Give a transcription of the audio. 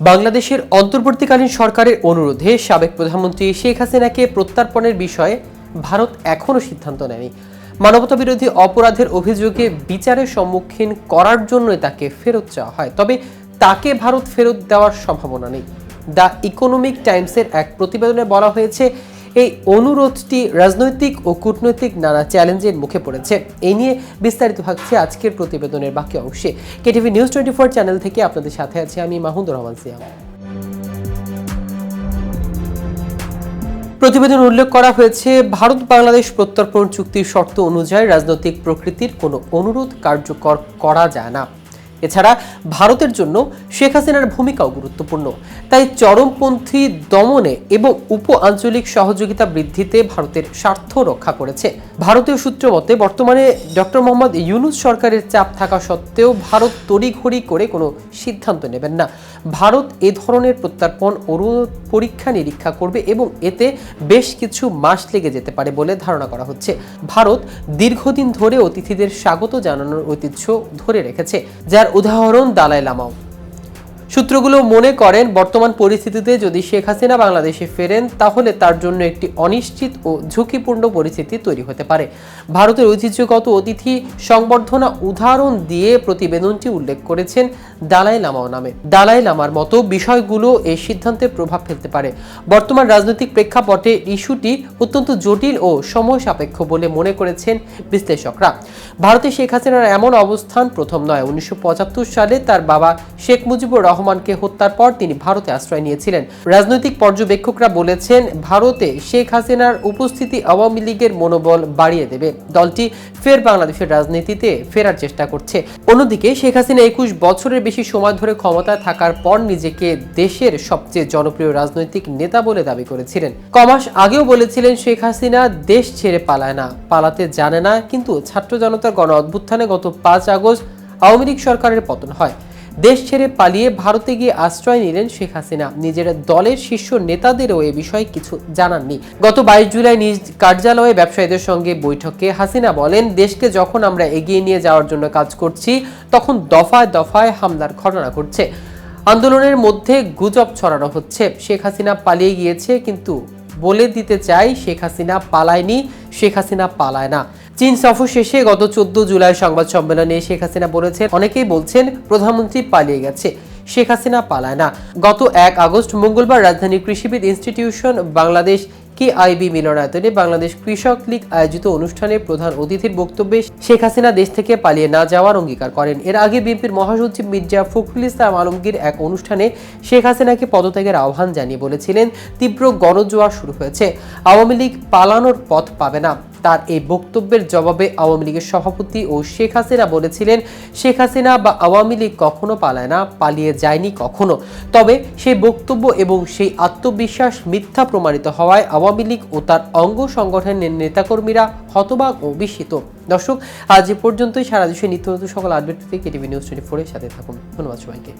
বাংলাদেশের অন্তর্বর্তীকালীন সরকারের অনুরোধে সাবেক প্রধানমন্ত্রী শেখ হাসিনাকে প্রত্যার্পণের বিষয়ে ভারত এখনও সিদ্ধান্ত নেয়নি। মানবতা বিরোধী অপরাধের অভিযোগে বিচারের সম্মুখীন করার জন্য তাকে ফেরত চাওয়া হয়, তবে তাকে ভারত ফেরত দেওয়ার সম্ভাবনা নেই। দ্য ইকোনমিক টাইমসের এক প্রতিবেদনে বলা হয়েছে এই অনুরোধটি রাজনৈতিক ও কূটনৈতিক নানা চ্যালেঞ্জের মুখে পড়েছে। এই নিয়ে বিস্তারিত থাকছে আজকের প্রতিবেদনের বাকি অংশে। KTV news twenty four channel থেকে আপনাদের সাথে আছি আমি মাহমুদুর রহমান সিয়াম। প্রতিবেদন উল্লেখ করা হয়েছে, ভারত বাংলাদেশ প্রত্যর্পণ চুক্তির শর্ত অনুযায়ী রাজনৈতিক প্রকৃতির কোনো অনুরোধ কার্যকর করা যায় না। এছাড়া ভারতের জন্য শেখ হাসিনার ভূমিকাও গুরুত্বপূর্ণ। তাই চরমপন্থী দমনে এবং উপ আঞ্চলিক সহযোগিতা বৃদ্ধিতে ভারতের স্বার্থ রক্ষা করেছে। ভারতীয় সূত্র মতে, বর্তমানে ডক্টর মোহাম্মদ ইউনুস সরকারের চাপ থাকা সত্ত্বেও ভারত তড়িঘড়ি করে কোনো সিদ্ধান্ত নেবেন না। ভারত এ ধরনের প্রত্যর্পণ অনুরোধ পরীক্ষা নিরীক্ষা করবে এবং এতে বেশ কিছু মাস লেগে যেতে পারে বলে ধারণা করা হচ্ছে। ভারত দীর্ঘদিন ধরে অতিথিদের স্বাগত জানানোর ঐতিহ্য ধরে রেখেছে, যার উদাহরণ দালাই লামাও সূত্রগুলো মনে করেন, বর্তমান পরিস্থিতিতে যদি শেখ হাসিনা বাংলাদেশে ফেরেন, তাহলে তার জন্য একটি অনিশ্চিত ও ঝুঁকিপূর্ণ পরিস্থিতি তৈরি হতে পারে। ভারতের ঐতিহ্যগত অতিথি সংবর্ধনা উদাহরণ দিয়ে প্রতিবেদনটি উল্লেখ করেছেন দালাই লামাও নামে। দালাই লামার মতো বিষয়গুলো এই সিদ্ধান্তে প্রভাব ফেলতে পারে। বর্তমান রাজনৈতিক প্রেক্ষাপটে ইস্যুটি অত্যন্ত জটিল ও সময় সাপেক্ষ বলে মনে করেছেন বিশ্লেষকরা। ভারতে শেখ হাসিনার এমন অবস্থান প্রথম নয়। উনিশশো সালে তার বাবা শেখ মুজিবুর রহমানকে হত্যার পর তিনি ভারতে আশ্রয় নিয়েছিলেন। রাজনৈতিক পর্যবেক্ষকরা বলেছেন, ভারতে শেখ হাসিনার উপস্থিতি আওয়ামী লীগের মনোবল বাড়িয়ে দেবে। দলটি ফের বাংলাদেশের রাজনীতিতে ফেরার চেষ্টা করছে। অন্যদিকে, শেখ হাসিনা একুশ বছরের বেশি সময় ধরে ক্ষমতায় থাকার পর নিজেকে দেশের সবচেয়ে জনপ্রিয় রাজনৈতিক নেতা বলে দাবি করেছিলেন। কমাস আগেও বলেছিলেন, শেখ হাসিনা দেশ ছেড়ে পালায় না, পালাতে জানে না, কিন্তু ছাত্র জনতার গণ অভ্যুত্থানে গত পাঁচ আগস্ট আওয়ামী লীগ সরকারের পতন হয়। দেশ ছেড়ে পালিয়ে ভারতে গিয়ে আশ্রয় নিলেন শেখ হাসিনা। নিজের দলের শীর্ষ নেতাদেরও এ বিষয়ে কিছু জানাননি। গত বাইশ জুলাই নিজ কার্যালয়ে ব্যবসায়ীদের সঙ্গে বৈঠকে হাসিনা বলেন, দেশকে যখন আমরা এগিয়ে নিয়ে যাওয়ার জন্য কাজ করছি, তখন দফায় দফায় হামলার ঘটনা ঘটছে। আন্দোলনের মধ্যে গুজব ছড়ানো হচ্ছে। শেখ হাসিনা পালিয়ে গিয়েছে, কিন্তু বলে দিতে চাই, শেখ হাসিনা পালায়নি, শেখ হাসিনা পালায় না। চীন সফর শেষে গত চোদ্দ জুলাই সংবাদ সম্মেলনে শেখ হাসিনা বলেছেন, অনেকেই বলছেন প্রধানমন্ত্রী পালিয়ে গেছে। শেখ হাসিনা পালায় না। গত এক আগস্ট মঙ্গলবার রাজধানীর কৃষিবিদ ইনস্টিটিউশন বাংলাদেশ কে আইবি মিলনায়তনে বাংলাদেশ কৃষক লীগ আয়োজিত অনুষ্ঠানে প্রধান অতিথির বক্তব্যে শেখ হাসিনা দেশ থেকে পালিয়ে না যাওয়ার অঙ্গীকার করেন। এর আগে বিএনপির মহাসচিব মির্জা ফখরুল ইসলাম আলমগীর এক অনুষ্ঠানে শেখ হাসিনাকে পদত্যাগের আহ্বান জানিয়ে বলেছিলেন, তীব্র গণজোয়ার শুরু হয়েছে। আওয়ামী লীগ পালানোর পথ পাবে না। তার এই বক্তব্যের জবাবে আওয়ামী লীগের সভাপতি ও শেখ হাসিনা বলেছিলেন, শেখ হাসিনা বা আওয়ামী লীগ কখনো পালায় না, পালিয়ে যায়নি কখনো। তবে সেই বক্তব্য এবং সেই আত্মবিশ্বাস মিথ্যা প্রমাণিত হওয়ায় আওয়ামী লীগ ও তার অঙ্গ সংগঠনের নেতাকর্মীরা হতবাক ও বিস্মিত। দর্শক, আজ এ পর্যন্তই। সারা দেশে নিত্য নতুন সকল আপডেট পেতে কেটিভি নিউজ টোয়েন্টি ফোরের সাথে থাকুন। ধন্যবাদ সবাইকে।